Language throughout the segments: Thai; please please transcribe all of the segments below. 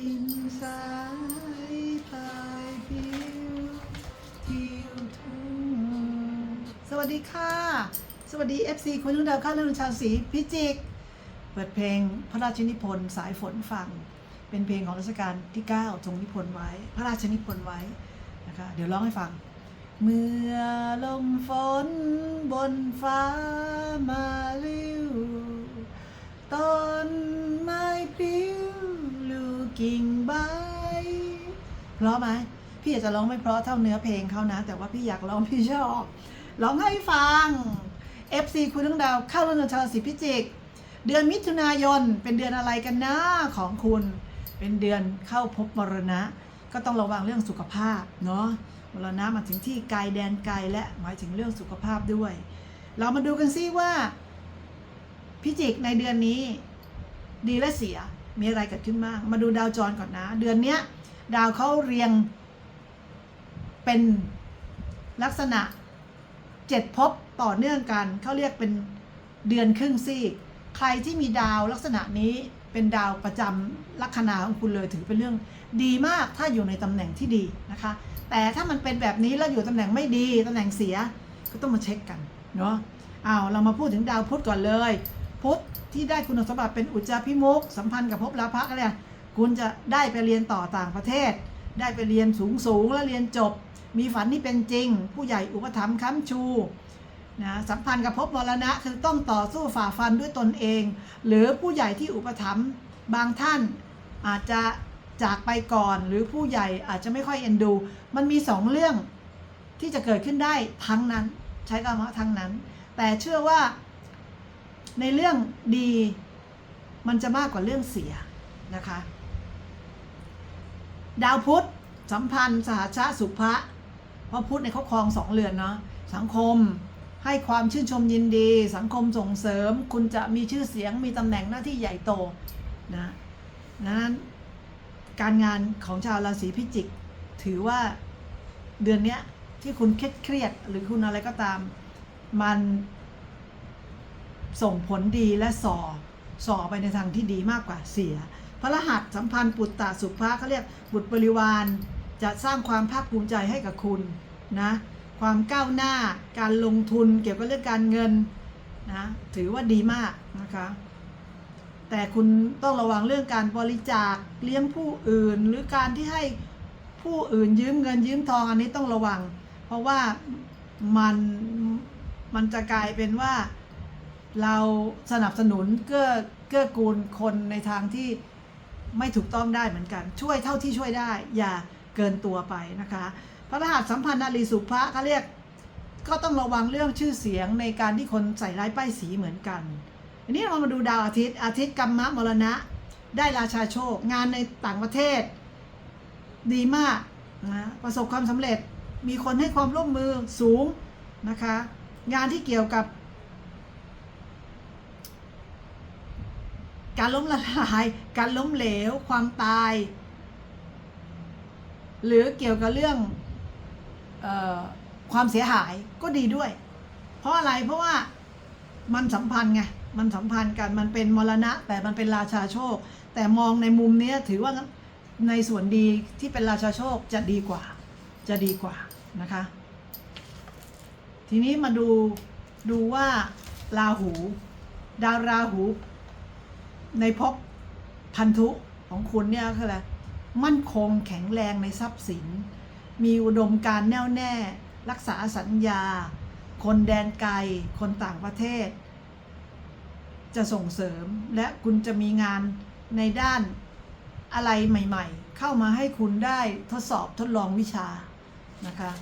ดินสายพายพิวทิวทุ่งสวัสดีค่ะ สวัสดี FC คุณนุ่นดาวข้าวเรื่องชาวศรีพิจิก เปิดเพลงพระราชนิพนธ์สายฝนฟัง เป็นเพลงของรัชกาลที่ 9 ทรงนิพนธ์ไว้ พระราชนิพนธ์ไว้นะคะ เดี๋ยวร้องให้ฟัง เมื่อลมฝนบนฟ้ามาลิ้วต้น กิ่งใบเพราะไหมพี่อยากจะร้องไม่เพราะเท่าเนื้อเพลงเขานะ แต่ว่าพี่อยากร้องพี่ชอบร้องให้ฟัง FC คุณทั้งดาวเข้าเรื่องชาวสิพิจิก เดือนมิถุนายนเป็นเดือนอะไรกันนะของคุณ เป็นเดือนเข้าพบมรณะ ก็ต้องระวังเรื่องสุขภาพเนาะมรณะมาถึงที่ไกลแดนไกลและหมายถึงเรื่องสุขภาพด้วย เรามาดูกันซิว่า พิจิกในเดือนนี้ ดีและเสีย มีอะไรเกิดขึ้นบ้าง มาดูดาวจรก่อนนะ เดือนเนี้ย ดาวเขาเรียง เป็นลักษณะเจ็ดภพต่อเนื่องกัน เขาเรียกเป็นเดือนครึ่งซีก ใครที่มีดาวลักษณะนี้เป็นดาวประจำลัคนาของคุณเลยถือเป็นเรื่องดีมากถ้าอยู่ในตำแหน่งที่ดีนะคะ แต่ถ้ามันเป็นแบบนี้แล้วอยู่ตำแหน่งไม่ดีตำแหน่งเสียก็ต้องมาเช็คกันเนาะเอาเรามาพูดถึงดาวพุธก่อนเลย พุธที่ได้คุณสมบัติเป็นอุจจาพิมุกสัมพันธ์กับภพลาภะก็เนี่ยคุณจะได้ไปเรียนต่อต่างประเทศ ได้ไปเรียนสูงสูงๆแล้วเรียนจบ มีฝันที่เป็นจริง ผู้ใหญ่อุปถัมภ์ค้ำชูนะสัมพันธ์กับภพมรณะคือต้องต่อสู้ฝ่าฟันด้วยตนเอง หรือผู้ใหญ่ที่อุปถัมภ์บางท่านอาจจะจากไปก่อนหรือผู้ใหญ่อาจจะไม่ค่อยเอ็นดู มันมีสองเรื่องที่จะเกิดขึ้นได้ทั้งนั้น ใช้คำว่าทั้งนั้น แต่เชื่อว่า ในเรื่องดีมันจะมากกว่าเรื่องเสียนะคะ ดาวพุธสัมพันธ์สหชาสุภะเพราะพุธในเขาครองสองเรือนเนาะสังคมให้ความชื่นชมยินดี สังคมส่งเสริม คุณจะมีชื่อเสียงมีตำแหน่งหน้าที่ใหญ่โตนะนั้นการงานของชาวราศีพิจิก ถือว่าเดือนเนี้ยที่คุณเครียดเครียดหรือคุณอะไรก็ตาม มัน ส่งผลดีและส่อส่อไปในทางที่ดีมากกว่าเสีย พระรหัสสัมพันธ์ปุตตะสุภาเขาเรียกบุตรบริวาร จะสร้างความภาคภูมิใจให้กับคุณนะความก้าวหน้าการลงทุนเกี่ยวกับเรื่องการเงินนะถือว่าดีมากนะคะแต่คุณต้องระวังเรื่องการบริจาคเลี้ยงผู้อื่น หรือการที่ให้ผู้อื่นยืมเงินยืมทองอันนี้ต้องระวัง เพราะว่ามันมันจะกลายเป็นว่า เราสนับสนุนเกื้อเกื้อกูลคนในทางที่ไม่ถูกต้องได้เหมือนกัน ช่วยเท่าที่ช่วยได้ อย่าเกินตัวไปนะคะ พระรหัสสัมพันธ์นารีสุภะเขาเรียกก็ต้องระวังเรื่องชื่อเสียงในการที่คนใส่ร้ายป้ายสีเหมือนกันอันนี้เรามาดูดาวอาทิตย์ อาทิตย์กรรมะมรณะ ได้ราชาโชค งานในต่างประเทศ ดีมากนะประสบความสำเร็จมีคนให้ความร่วมมือสูงนะคะ งานที่เกี่ยวกับ การล้มละลาย การล้มเหลว ความตาย หรือเกี่ยวกับเรื่องออความเสียหายก็ดีด้วย เพราะอะไรเพราะว่ามันสัมพันธ์ไงมันสัมพันธ์กันมันเป็นมรณะ แต่มันเป็นราชาโชค แต่มองในมุมนี้ถือว่าในส่วนดีที่เป็นราชาโชคจะดีกว่า จะดีกว่านะคะ ทีนี้มาดูดูว่าราหู ดาวราหู ในภพพันธุของคุณเนี่ยคืออะไรมั่นคงแข็งแรงในทรัพย์สิน มีอุดมการณ์แน่วแน่ รักษาสัญญา คนแดนไกล คนต่างประเทศ จะส่งเสริมและคุณจะมีงานในด้านอะไรใหม่ๆ เข้ามาให้คุณได้ทดสอบทดลองวิชานะคะ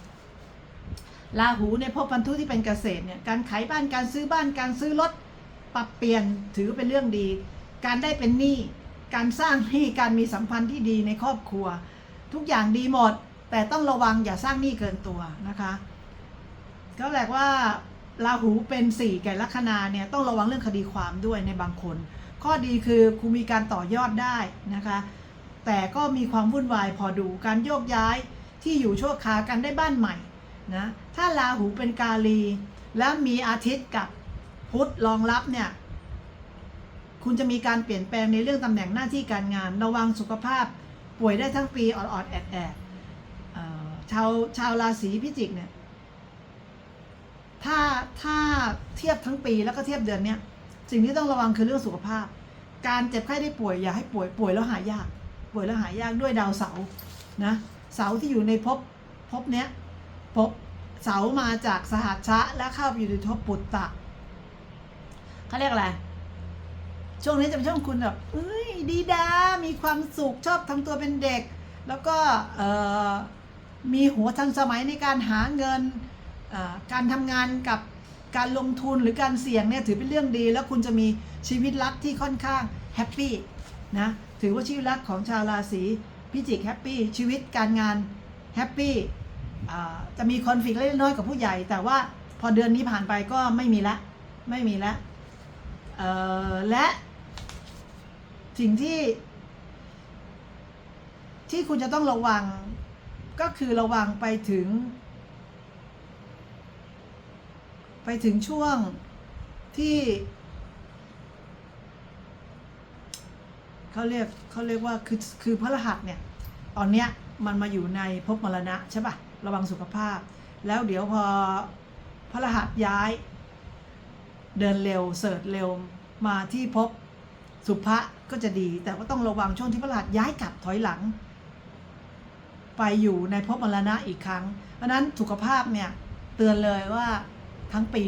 ราหูในภพพันธุที่เป็นเกษตรเนี่ยการขายบ้านการซื้อบ้านการซื้อรถปรับเปลี่ยนถือเป็นเรื่องดี การได้เป็นหนี้การสร้างหนี้การมีสัมพันธ์ที่ดีในครอบครัว ทุกอย่างดีหมด แต่ต้องระวังอย่าสร้างหนี้เกินตัวนะคะก็แหลว่าราหูเป็นสี่แก่ลัคนาเนี่ยต้องระวังเรื่องคดีความด้วยในบางคน ข้อดีคือคุณมีการต่อยอดได้นะคะ แต่ก็มีความวุ่นวายพอดูการโยกย้ายที่อยู่ชั่วคราวกันได้บ้านใหม่นะถ้าราหูเป็นกาลี แล้วมีอาทิตย์กับพุธรองรับเนี่ย คุณจะมีการเปลี่ยนแปลงในเรื่องตำแหน่งหน้าที่การงาน ระวังสุขภาพป่วยได้ทั้งปีออดๆแอดแอดเอ่อชาวชาวราศีพิจิกเนี่ยถ้าถ้าเทียบทั้งปีแล้วก็เทียบเดือนเนี้ยสิ่งที่ต้องระวังคือเรื่องสุขภาพ การเจ็บไข้ได้ป่วยอย่าให้ป่วยป่วยแล้วหายาก ป่วยแล้วหายากด้วยดาวเสาร์นะเสาร์ที่อยู่ในภพภพเนี้ยภพเสามาจากสหัชชะและเข้าไปอยู่ในภพปุตตะเขาเรียกอะไร ช่วงนี้จะเป็นช่วงคุณแบบเอ้ยดีดา มีความสุขชอบทำตัวเป็นเด็ก แล้วก็เออมีหัวทันสมัยในการหาเงิน การทำงานกับการลงทุนหรือการเสี่ยงเนี่ยถือเป็นเรื่องดี แล้วคุณจะมีชีวิตรักที่ค่อนข้างแฮปปี้นะถือว่าชีวิตรักของชาวราศีพิจิกแฮปปี้ชีวิตการงานแฮปปี้จะมีคอนฟ lict เล็กน้อยกับผู้ใหญ่ แต่ว่าพอเดือนนี้ผ่านไปก็ไม่มีละไม่มีละและ สิ่งที่ ที่คุณจะต้องระวัง ก็คือระวังไปถึง ไปถึงช่วงที่เขาเรียกเขาเรียกว่าคือคือพระรหัสเนี่ย ตอนเนี้ยมันมาอยู่ในภพมรณะใช่ปะระวังสุขภาพ แล้วเดี๋ยวพอพระรหัสย้าย เดินเร็วเสิร์ชเร็วมาที่ภพ สุภะก็จะดี แต่ว่าต้องระวังช่วงที่พระรหัสย้ายกลับถอยหลัง ไปอยู่ในภพมรณะอีกครั้ง เพราะนั้นสุขภาพเนี่ยเตือนเลยว่าทั้งปี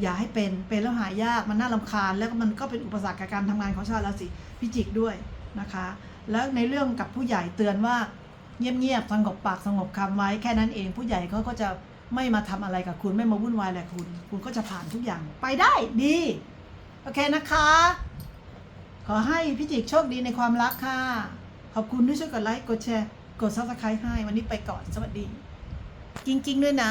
อย่าให้เป็น เป็นแล้วหายาก มันน่าลำคาญ แล้วมันก็เป็นอุปสรรคกับการทำงานของชาวราศีพิจิกด้วยนะคะ แล้วในเรื่องกับผู้ใหญ่เตือนว่าเงียบๆสงบปากสงบคำไว้แค่นั้นเอง ผู้ใหญ่เขาก็จะไม่มาทำอะไรกับคุณไม่มาวุ่นวายอะไรคุณ คุณก็จะผ่านทุกอย่างไปได้ดี โอเคนะคะ ขอให้พี่จิกโชคดีในความรักค่ะ ขอบคุณที่ช่วยกดไลค์ กดแชร์ กดซับสไครต์ให้ วันนี้ไปก่อน สวัสดี จริง ๆ ด้วยนะ